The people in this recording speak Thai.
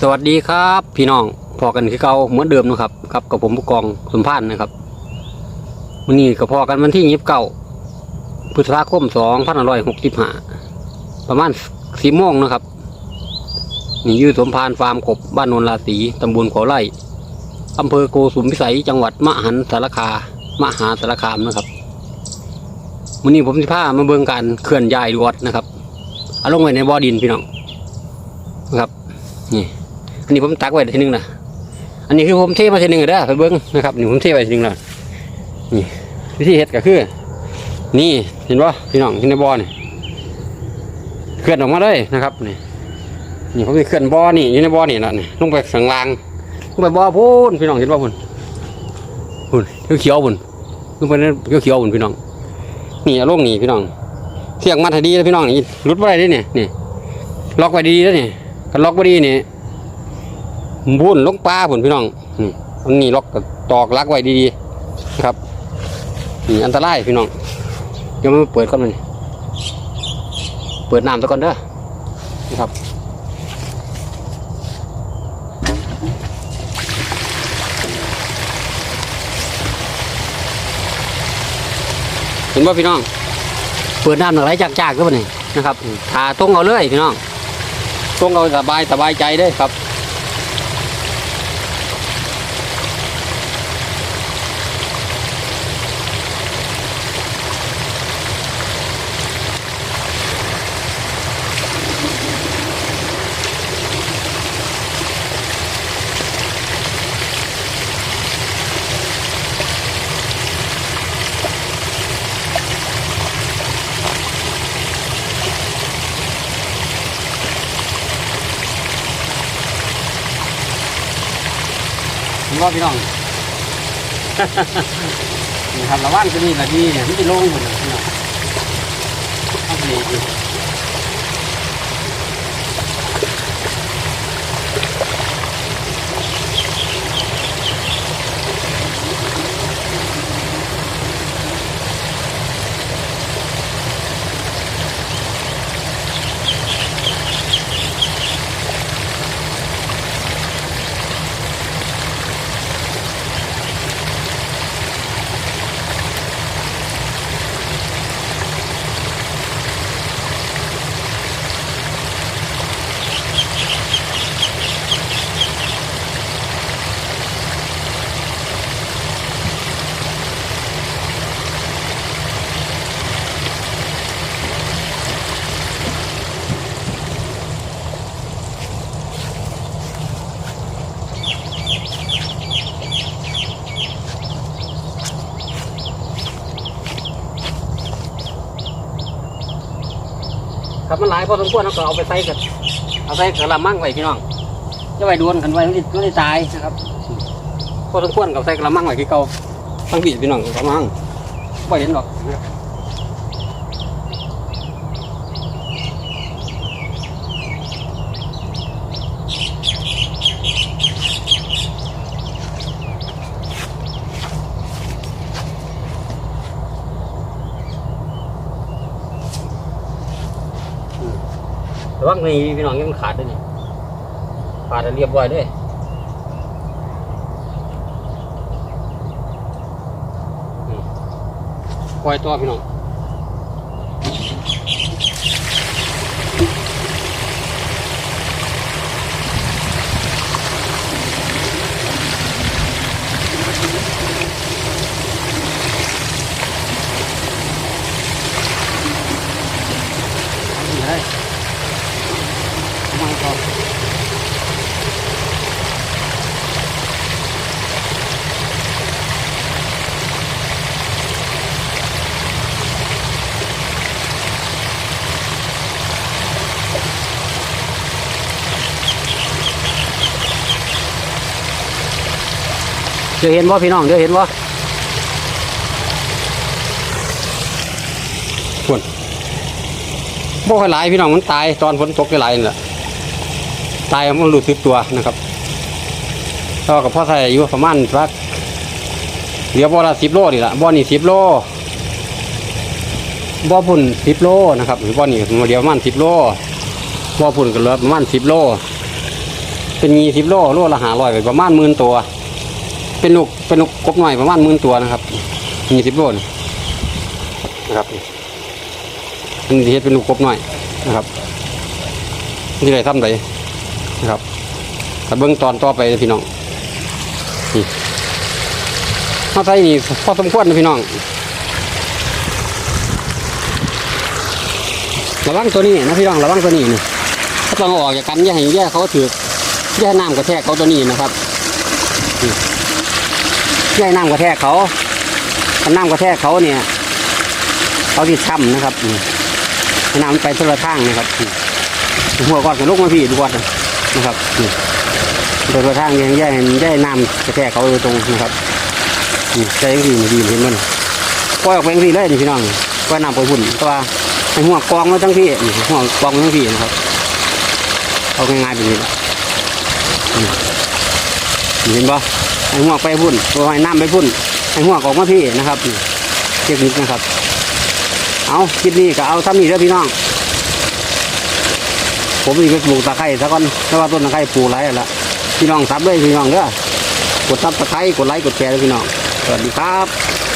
สวัสดีครับพี่น้องพอกันคือเก่าเหมือนเดิมนะครับครับกับผมผู้กองสมพานนะครับวันนี้ก็พอกันวันที่ยี่สิบเก้าพฤษภาคมสองพันร้อยหกสิบห้าประมาณสี่โมงนะครับนี่อยืดสมพานฟาร์มกบบ้านโนนราศีตำบลขอไร่อำเภอโกสุมพิสัยจังหวัดมหันสารคามหาสารคามนะครับวันนี้ผมสิพามาเบิ่งการเคลื่อนย้ายรวดนะครับเอาลงไว้ในบ่อดินพี่น้องนะครับนี่ อันนี้ผมตักไว้ทีหนึงนะอันนี้คือผมเทมาทีหนึงเด้อไปเบิ้งนะครับนี่ผมเทไว้ทีหนึงแล้วนี่วิธีเฮ็ดก็คือ นี่เห็นป่พี่น้องที่ในบ่อนี่เคลื่อนออกมาเลยนะครับนี่นี่ผมจะเคลื่อนบ่อนี่อยู่ในบ่อนี่แหละนี่ลงไปสังลางลงไปบ่อพูนพี่น้องเห็นป่พุ่นพุ่นเขียวพุ่นลงไปนั่นเขียวพุ่นพี่น้องนี่ลงนี่พี่น้องเสียงมัดให้ดีนะพี่น้องนี่รุดไว้ได้เนี่ยนี่ล็อกไว้ดีแล้วนี่กันล็อกไว้ดีนี่ บุ่นลงปลาผุนพี่น้องนี่มันนี่ล็อกตอกลักไว้ดีๆนะครับนี่อันตรายพี่น้องเดี๋ยวมันเปิดก่อนมันเปิดน้ำซะก่อนเด้อนะครับเห็นว่าพี่น้อง เปิดน้ำหนึ่งไหลจากๆก็ไปนี่นะครับทาต้งเอาเลยพี่น้องต้งเอาสบายสบายใจเด้ครับ ผมว่าพี่น้อง นี่ครับระว่างตัวนี้ละดีเนี่ยมันจะลงหมดเลยพี่น้องเอาไป ครับมันหลายพอสมควรเราก็เอาไปใส่กับเอาใส่กระมังไว้พี่น้องจะไว้ดวนกันไว้มันจะมันจะตายนะครับพอสมควรกับใส่กระมังไว้ที่เก่าทั้งบีพี่น้องกระมังไม่เห็นหรอก นะครับแต่ว่านี่พี่น้องยังขาดด้วยนี่ขาดเรียบร้อยด้วยปล่อยตัวพี่น้อง นี่เลยเอา มาก่อนเดี๋ยวเห็นว่าพี่น้องเดี๋ยวเห็นว่าควรบ่ค่อยหลายพี่น้องมันตายตอนฝนตกหลายนี่แหละ ตายมันรู้สึกตัวนะครับก็กับพ่อใส่อยู่ประมาณสักเหลือบ่อละสิบโลนี่ละบ่อนี่สิบโลบ่อพุ่นสิบโลนะครับบ่อนี่เดียวประมาณสิบโลบ่อพุ่นก็เหลือประมาณสิบโล เป็นยี่สิบโลโลละหาร้อยประมาณหมื่นตัว เป็นลูกเป็นลูกกบหน่อยประมาณหมื่นตัวนะครับยี่สิบโลนะครับอันนี้เฮ็ดเป็นลูกกบหน่อยนะครับที่ไรทำไร นะครับแต่เบื้องตอนต่อไปเลยพี่น้องนี่ข้าวไทยนี่พอสมควรนะพี่น้องระวังตัวนี้นะพี่น้องระวังตัวนี้นี่ถ้าต้องออกจากกันอย่าให้แย่เขาถือแย่น้ำกระแทกเขาตัวนี้นะครับใหญ่น้ำกระแทกเขาถ้าน้ำกระแทกเขาเนี่ยเขาที่ช้ำนะครับน้ำไปคนละทางนะครับหัวก้อนกับลูกมาพี่ดูก่อน นะครับอืมโดยคนละทางยังแย่แย่น้ำกระแทกเขาโดยตรงนะครับอืมใจยังดีดีเห็นมันปล่อยออกไปยังดีเลยนี่พี่น้องปล่อยน้ำไปหุ่นต่ว่าให้หัวกองมาทั้งพี่หัวกองทั้งพี่นะครับเอาง่ายๆแบบนี้แหละอืมเห็นปะให้หัวไปพุ่นตัวให้น้ำไปพุ่นให้หัวออกมาพี่นะครับเทคนิคนะครับ เอาคลิปนี้ก็เอาทำนี่เด้อพี่น้อง ผมนี่ก็ปลูกตะไคร้ซะก่อนถ้าว่าต้นตะไคร้ปลูกไรละพี่น้องซับเลยพี่น้องเด้อกดซับตะไคร้กดไลค์กดแชร์เลยพี่น้องสวัสดีครับ